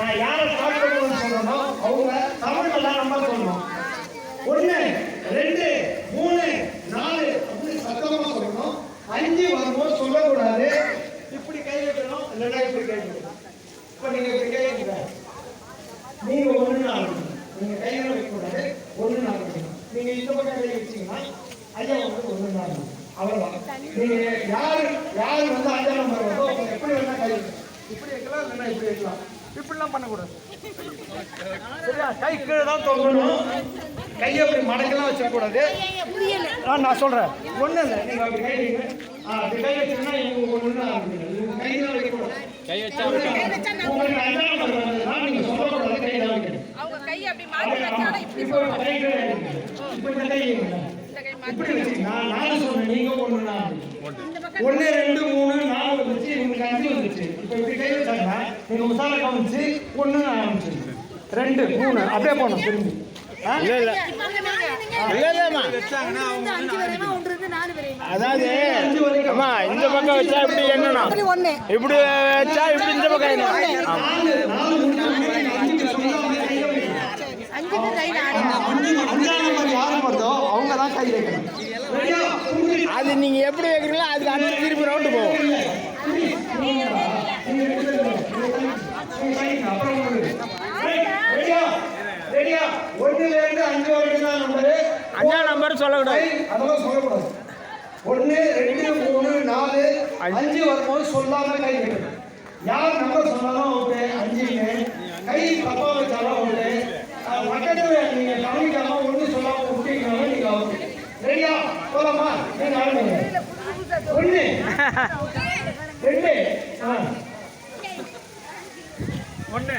நான் யாரை சாப்பிடணும்னு சொல்றேனோ அவங்க தமிழ்ல தான் நம்ம சொல்லணும். ஒண்ணு ரெண்டு மூணு நாலு அப்படின்னு சத்தமா சொல்லணும். அஞ்சு வரும்போது சொல்லக்கூடாது. இப்படி கை வைக்கணும் இல்லைன்னா இப்படி கை வைக்கணும். இப்ப நீங்க இப்படி கை வைக்கிற நீங்க ஒண்ணு நாள் நீங்க கையில வைக்கக்கூடாது ஒண்ணு நாள் நீங்க இந்த பக்கம் கை வச்சீங்கன்னா ஐயா வந்து ஒண்ணு நாள் அவ்வளவுதான். நீங்க யாரு யாரு வந்து அஞ்சா நம்பர் வருதோ அவங்க எப்படி வேணா கை வைக்கணும் இப்படி வைக்கலாம் இல்லைன்னா இப்படி வைக்கலாம். இப்படிலாம் பண்ணக்கூடாது. சரியா? கை கீழே தான் தொங்கணும். கையை அப்படி மடக்கெல்லாம் வச்சிடக்கூடாது. ஆ நான் சொல்றேன். ஒண்ணு இல்லை. நீங்க அப்படி கை இவங்க வைக்கக்கூடாது. வச்சா உங்களுக்கு சொல்லக்கூடாது. வைக்கணும். அவங்க கை அப்படி வச்சாலும் இப்படி இப்படி வச்சு நான் நாலு சொன்னேன் நாலு ஒண்ணு ரெண்டு மூணு நாலு வந்துச்சு உங்களுக்கு அஞ்சு வந்துச்சு இப்போ இப்படி கை வச்சாங்கன்னா நீங்க உசால கவனிச்சு ஒண்ணு ஆரம்பிச்சு ரெண்டு மூணு. அப்படியே போகணும் திரும்பி. அஞ்சு ஒன்று அதாவது அஞ்சு அம்மா இந்த பக்கம் வச்சா இப்படி ஒண்ணு. இப்படி வச்சா இப்படி இந்த பக்கம் அஞ்சு அஞ்சு அவங்க தான் கை வைக்கணும்? அது நீங்க எப்படி வைக்கிறீங்களோ அதுக்கு அந்த திருப்பி ரவுண்டு போகும் அஞ்சு நம்பரு. நம்பர் சொல்லக்கூடாது அதெல்லாம் சொல்லக்கூடாது. ஒன்று ரெண்டு மூணு நாலு அஞ்சு வரும்போது சொல்லாம கை யார் நம்பர் சொன்னாலும் ஓகே கை தப்பா வச்சாலும் ஓகே பக்கத்துல நீங்க கவனிக்காம சொல்லாம விட்டீங்கனாலும் நீங்க ஓகே ரெடியா போலாமா நீங்க ஆரம்பிங்க ரெண்டு ஒண்ணு.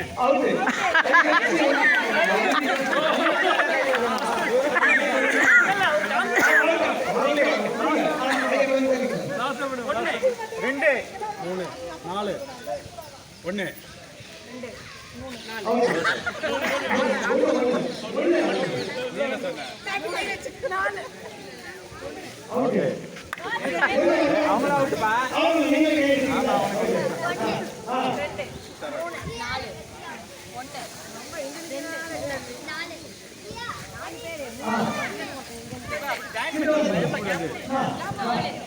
ரெண்டு. மூணு. நாலு. ஒண்ணு. ஓகே அவங்கள விட்டுப்பா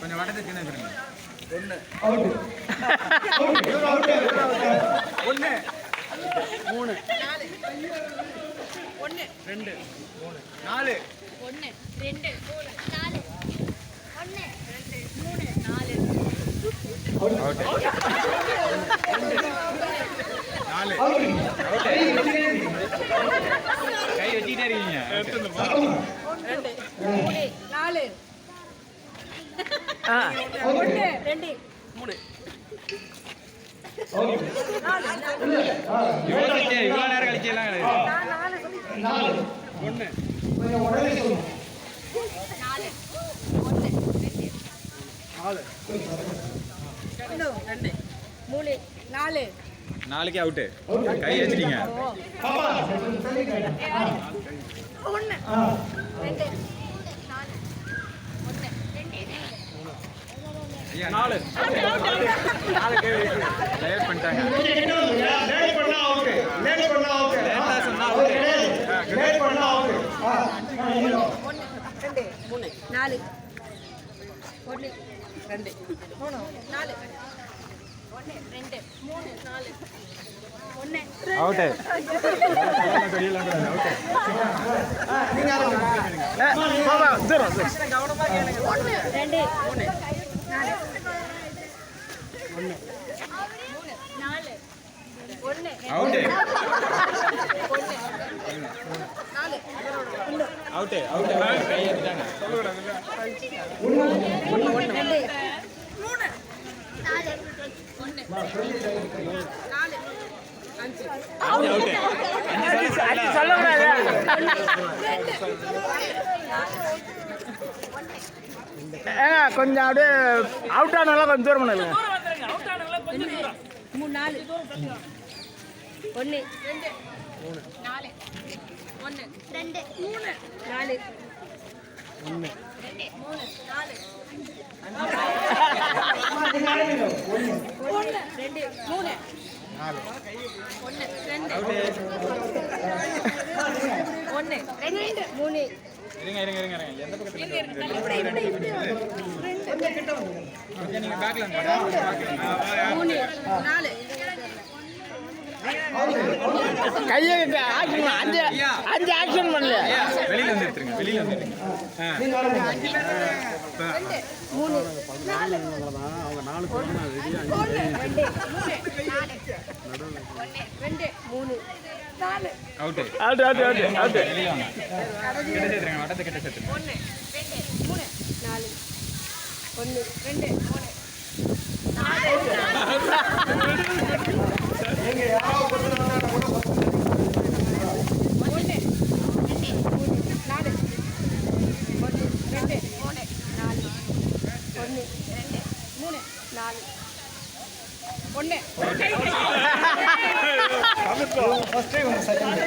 கொஞ்சம் வடத்துக்கு ஒண்ணு மூணு. ஒண்ணு ரெண்டு. மூணு. நாலு. ஒண்ணு ரெண்டு. மூணு நாலு ஒண்ணு ரெண்டு மூணு நாலு நாலு அவுட்டு கை வச்சுக்கிட்டே இருக்கீங்க மூணு நாலு. ஒண்ணு ரெண்டு யோசிச்சு இவ்வளோ நேரம் கழிச்சு எல்லாம் நான் நாலு. ரெண்டு மூணு நாலு. நாளைக்கு அவுட்டு கை வச்சிட்டீங்க லேட் பண்ணிட்டாங்க. லேட் பண்ணா ஓகே லேட் பண்ணா ஓகே லேட்டா சொன்னா ஓகே. லேட் பண்ணா ஓகே நாலு. ஒன்று ரெண்டு. மூணு நாலு. ஒன்று ரெண்டு. மூணு நாலு. ஒன்று அவுட்டு ஒன்று ரெண்டு. மூணு. நாலு. ஒன்று மூணு நாலு. ஒன்று அவுட்டு ஒன்று நாலு. ஒன்று அவுட்டு அவுட்டு கை ஏற்றிட்டாங்க ஒன்று ரெண்டு மூணு. நாலு ஒன்று நாலு அஞ்சு அஞ்சு அவுட்டு அஞ்சு சொல்லக்கூடாது? ஏங்க கொஞ்சம் அப்படியே அவுட் ஆனாலும் கொஞ்சம் தூரம் பண்ணுங்க. மூணு நாலு. ஒன்று ரெண்டு மூணு நாலு. ஒன்று ரெண்டு. மூணு. நாலு. ஒன்று ரெண்டு. மூணு. நாலு. ஒன்று ரெண்டு. மூணு. நாலு. ஒன்று ரெண்டு. ஒன்று ரெண்டு. மூணு. இருங்க இருங்க இருங்க இருங்க. எந்த பக்கத்துல கொஞ்சம் நீங்க பேக்ல மூணு. நாலு. கையை ஆக்ஷன் அஞ்சு அஞ்சு ஆக்ஷன் பண்ணல வெளியில வந்து எடுத்துருங்க வெளியில வந்து எடுத்துருங்க. ஆ. நீங்க வரணும் ரெண்டு மூணு. நாலு ஒன்று ரெண்டு மூணு நாலு ஒன்று ரெண்டு மூணு நாலு out out out out out வெளியில வாங்க. கிட்ட சேர்த்துருங்க வட்டத்தை கிட்ட சேர்த்துருங்க. ஒன்று ரெண்டு மூணு நாலு ஒன்று ரெண்டு மூணு நாலு நீங்க யாராவது ஒருத்தர் வந்தா கூட ஒன்று ரெண்டு மூணு நாலு ஒன்று ரெண்டு மூணு நாலு ஒன்று ரெண்டு மூணு நாலு. ஒன்று